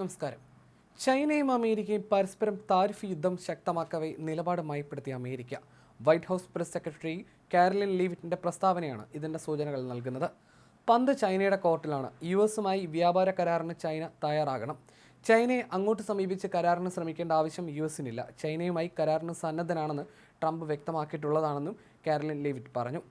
നമസ്കാരം. ചൈനയും അമേരിക്കയും പരസ്പരം താരിഫ് യുദ്ധം ശക്തമാക്കവേ നിലപാട് മയപ്പെടുത്തിയ America. White House press secretary Karoline ലീവിറ്റിന്റെ പ്രസ്താവനയാണ് ഇതിന്റെ സൂചനകൾ നൽകുന്നത്. പന്ത് ചൈനയുടെ കോർട്ടിലാണ്. യു എസുമായി വ്യാപാര കരാറിന് ചൈന തയ്യാറാകണം. ചൈനയെ അങ്ങോട്ട് സമീപിച്ച് കരാറിന് ശ്രമിക്കേണ്ട ആവശ്യം യു എസിനില്ല ചൈനയുമായി കരാറിന് സന്നദ്ധനാണെന്ന് ട്രംപ് വ്യക്തമാക്കിയിട്ടുള്ളതാണെന്നും കാരലിൻ ലീവിറ്റ് പറഞ്ഞു.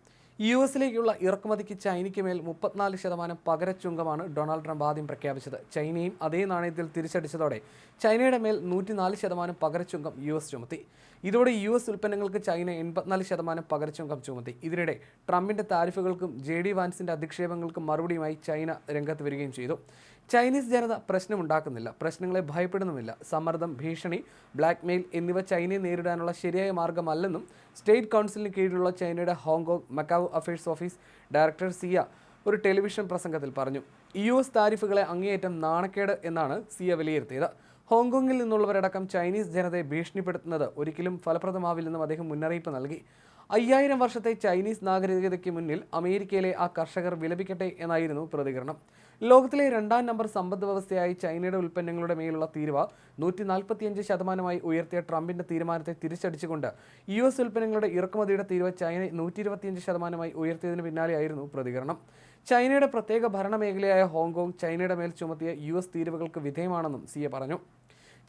യു എസിലേക്കുള്ള ഇറക്കുമതിക്ക് ചൈനയ്ക്ക് മേൽ മുപ്പത്തിനാല് ശതമാനം പകരച്ചുങ്കമാണ് ഡൊണാൾഡ് ട്രംപ് ആദ്യം പ്രഖ്യാപിച്ചത്. ചൈനയും അതേ നാണയത്തിൽ തിരിച്ചടിച്ചതോടെ ചൈനയുടെ മേൽ നൂറ്റിനാല് ശതമാനം പകരച്ചുങ്കം യു എസ് ചുമത്തി. ഇതോടെ യു എസ് ഉൽപ്പന്നങ്ങൾക്ക് ചൈന എൺപത്തിനാല് ശതമാനം പകരച്ചുങ്കം ചുമത്തി. ഇതിനിടെ ട്രംപിന്റെ താരിഫുകൾക്കും ജെ ഡി വാൻസിന്റെ അധിക്ഷേപങ്ങൾക്കും മറുപടിയുമായി ചൈന രംഗത്ത് വരികയും ചെയ്തു. ചൈനീസ് ജനത പ്രശ്നമുണ്ടാക്കുന്നില്ല പ്രശ്നങ്ങളെ ഭയപ്പെടുന്നുമില്ല. സമ്മർദ്ദം ഭീഷണി ബ്ലാക്ക്മെയിൽ എന്നിവ ചൈനയെ നേരിടാനുള്ള ശരിയായ മാർഗമല്ലെന്നും സ്റ്റേറ്റ് കൗൺസിലിന് കീഴിലുള്ള ചൈനയുടെ Hong Kong Macau affairs office director Xia ഒരു ടെലിവിഷൻ പ്രസംഗത്തിൽ പറഞ്ഞു. യു എസ് താരിഫുകളെ അങ്ങേയറ്റം നാണക്കേട് എന്നാണ് സിയ വിലയിരുത്തിയത്. ഹോങ്കോങ്ങിൽ നിന്നുള്ളവരടക്കം ചൈനീസ് ജനതയെ ഭീഷണിപ്പെടുത്തുന്നത് ഒരിക്കലും ഫലപ്രദമാവില്ലെന്നും അദ്ദേഹം മുന്നറിയിപ്പ് നൽകി. അയ്യായിരം വർഷത്തെ ചൈനീസ് നാഗരികതയ്ക്ക് മുന്നിൽ അമേരിക്കയിലെ ആ കർഷകർ വിലപിക്കട്ടെ എന്നായിരുന്നു പ്രതികരണം. ലോകത്തിലെ രണ്ടാം നമ്പർ സമ്പദ് വ്യവസ്ഥയായി ചൈനയുടെ ഉൽപ്പന്നങ്ങളുടെ മേലുള്ള തീരുവ നൂറ്റി നാൽപ്പത്തിയഞ്ച് ശതമാനമായി ഉയർത്തിയ ട്രംപിന്റെ തീരുമാനത്തെ തിരിച്ചടിച്ചുകൊണ്ട് യു എസ് ഉൽപ്പന്നങ്ങളുടെ ഇറക്കുമതിയുടെ തീരുവ ചൈന നൂറ്റി ഇരുപത്തിയഞ്ച് ശതമാനമായി ഉയർത്തിയതിന് പിന്നാലെയായിരുന്നു പ്രതികരണം. ചൈനയുടെ പ്രത്യേക ഭരണമേഖലയായ ഹോങ്കോങ് ചൈനയുടെ മേൽ ചുമത്തിയ യു എസ് തീരുവകൾക്ക് വിധേയമാണെന്നും സിയ പറഞ്ഞു.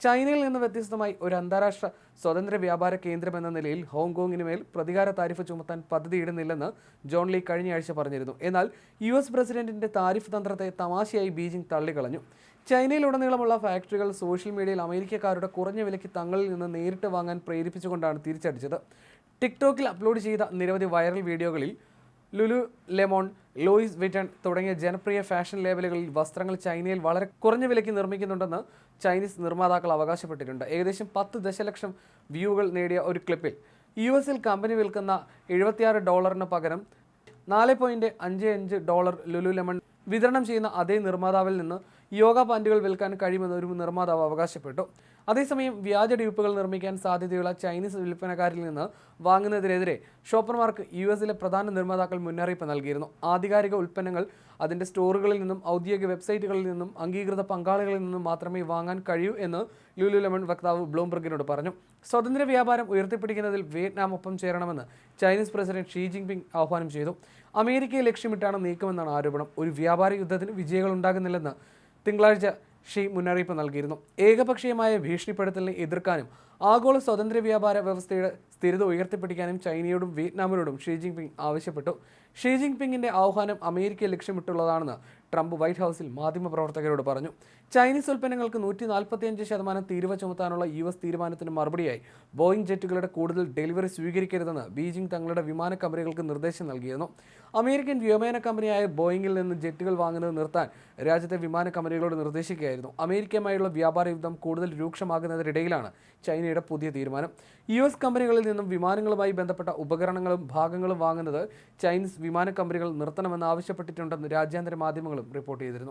ചൈനയിൽ നിന്ന് വ്യത്യസ്തമായി ഒരു അന്താരാഷ്ട്ര സ്വതന്ത്ര വ്യാപാര കേന്ദ്രം എന്ന നിലയിൽ ഹോങ്കോങ്ങിന് മേൽ പ്രതികാര താരിഫ് ചുമത്താൻ പദ്ധതിയിടുന്നില്ലെന്ന് ജോൺ ലീ കഴിഞ്ഞയാഴ്ച പറഞ്ഞിരുന്നു. എന്നാൽ യു എസ് പ്രസിഡന്റിന്റെ താരിഫ് തന്ത്രത്തെ തമാശയായി ബീജിംഗ് തള്ളിക്കളഞ്ഞു. ചൈനയിലുടനീളമുള്ള ഫാക്ടറികൾ സോഷ്യൽ മീഡിയയിൽ അമേരിക്കക്കാരുടെ കുറഞ്ഞ വിലയ്ക്ക് തങ്ങളിൽ നിന്ന് നേരിട്ട് വാങ്ങാൻ പ്രേരിപ്പിച്ചുകൊണ്ടാണ് തിരിച്ചടിച്ചത്. ടിക്ടോക്കിൽ അപ്ലോഡ് ചെയ്ത നിരവധി വൈറൽ വീഡിയോകളിൽ ലുലു ലെമോൺ ലോയിസ് വിറ്റൺ തുടങ്ങിയ ജനപ്രിയ ഫാഷൻ ലേബലുകളിൽ വസ്ത്രങ്ങൾ ചൈനയിൽ വളരെ കുറഞ്ഞ വിലയ്ക്ക് നിർമ്മിക്കുന്നുണ്ടെന്ന് ചൈനീസ് നിർമ്മാതാക്കൾ അവകാശപ്പെട്ടിട്ടുണ്ട്. ഏകദേശം പത്ത് ദശലക്ഷം വ്യൂകൾ നേടിയ ഒരു ക്ലിപ്പിൽ യു എസിൽ കമ്പനി വിൽക്കുന്ന എഴുപത്തിയാറ് ഡോളറിന് പകരം നാല് പോയിന്റ് അഞ്ച് അഞ്ച് ഡോളർ ലുലു ലെമൺ വിതരണം ചെയ്യുന്ന അതേ നിർമ്മാതാവിൽ നിന്ന് യോഗ പാന്റുകൾ വിൽക്കാൻ കഴിയുമെന്ന് ഒരു നിർമ്മാതാവ് അവകാശപ്പെട്ടു. അതേസമയം വ്യാജ ഡ്യൂപ്പുകൾ നിർമ്മിക്കാൻ സാധ്യതയുള്ള ചൈനീസ് വിൽപ്പനക്കാരിൽ നിന്ന് വാങ്ങുന്നതിനെതിരെ ഷോപ്പർമാർക്ക് യു എസിലെ പ്രധാന നിർമ്മാതാക്കൾ മുന്നറിയിപ്പ് നൽകിയിരുന്നു. ആധികാരിക ഉൽപ്പന്നങ്ങൾ അതിന്റെ സ്റ്റോറുകളിൽ നിന്നും ഔദ്യോഗിക വെബ്സൈറ്റുകളിൽ നിന്നും അംഗീകൃത പങ്കാളികളിൽ നിന്നും മാത്രമേ വാങ്ങാൻ കഴിയൂ എന്ന് ലുലു ലെമൺ വക്താവ് ബ്ലൂംബർഗിനോട് പറഞ്ഞു. സ്വതന്ത്ര വ്യാപാരം ഉയർത്തിപ്പിടിക്കുന്നതിൽ വിയറ്റ്നാം ഒപ്പം ചേരണമെന്ന് ചൈനീസ് പ്രസിഡന്റ് ഷീ ജിൻപിങ് ആഹ്വാനം ചെയ്തു. അമേരിക്കയെ ലക്ഷ്യമിട്ടാണ് നീക്കമെന്നാണ് ആരോപണം. ഒരു വ്യാപാര യുദ്ധത്തിന് വിജയങ്ങൾ ഉണ്ടാകുന്നില്ലെന്ന് തിങ്കളാഴ്ച ഷീ മുന്നറിയിപ്പ് നൽകിയിരുന്നു. ഏകപക്ഷീയമായ ഭീഷണിപ്പെടുത്തലിനെ എതിർക്കാനും ആഗോള സ്വതന്ത്ര വ്യാപാര വ്യവസ്ഥയുടെ സ്ഥിരത ഉയർത്തിപ്പിടിക്കാനും ചൈനയോടും വിയറ്റ്നാമിനോടും ഷീ ജിൻപിങ് ആവശ്യപ്പെട്ടു. ഷീ ജിൻപിങ്ങിന്റെ ആഹ്വാനം അമേരിക്കയെ ലക്ഷ്യമിട്ടുള്ളതാണെന്ന് ട്രംപ് വൈറ്റ് ഹൗസിൽ മാധ്യമപ്രവർത്തകരോട് പറഞ്ഞു. ചൈനീസ് ഉൽപ്പന്നങ്ങൾക്ക് നൂറ്റി നാൽപ്പത്തിയഞ്ച് ശതമാനം തീരുവ ചുമത്താനുള്ള യു എസ് തീരുമാനത്തിന് മറുപടിയായി ബോയിങ് ജെറ്റുകളുടെ കൂടുതൽ ഡെലിവറി സ്വീകരിക്കരുതെന്ന് ബീജിംഗ് തങ്ങളുടെ വിമാന കമ്പനികൾക്ക് നിർദ്ദേശം നൽകിയിരുന്നു. അമേരിക്കൻ വ്യോമയാന കമ്പനിയായ ബോയിങ്ങിൽ നിന്ന് ജെറ്റുകൾ വാങ്ങുന്നത് നിർത്താൻ രാജ്യത്തെ വിമാന കമ്പനികളോട് നിർദ്ദേശിക്കുകയായിരുന്നു. അമേരിക്കയുമായുള്ള വ്യാപാര യുദ്ധം കൂടുതൽ രൂക്ഷമാകുന്നതിനിടയിലാണ് ചൈനയുടെ പുതിയ തീരുമാനം. യു എസ് കമ്പനികളിൽ നിന്നും വിമാനങ്ങളുമായി ബന്ധപ്പെട്ട ഉപകരണങ്ങളും ഭാഗങ്ങളും വാങ്ങുന്നത് ചൈനീസ് വിമാന കമ്പനികൾ നിർത്തണമെന്ന് ആവശ്യപ്പെട്ടിട്ടുണ്ടെന്ന് രാജ്യാന്തര മാധ്യമങ്ങളും റിപ്പോർട്ട് ചെയ്തിരുന്നു.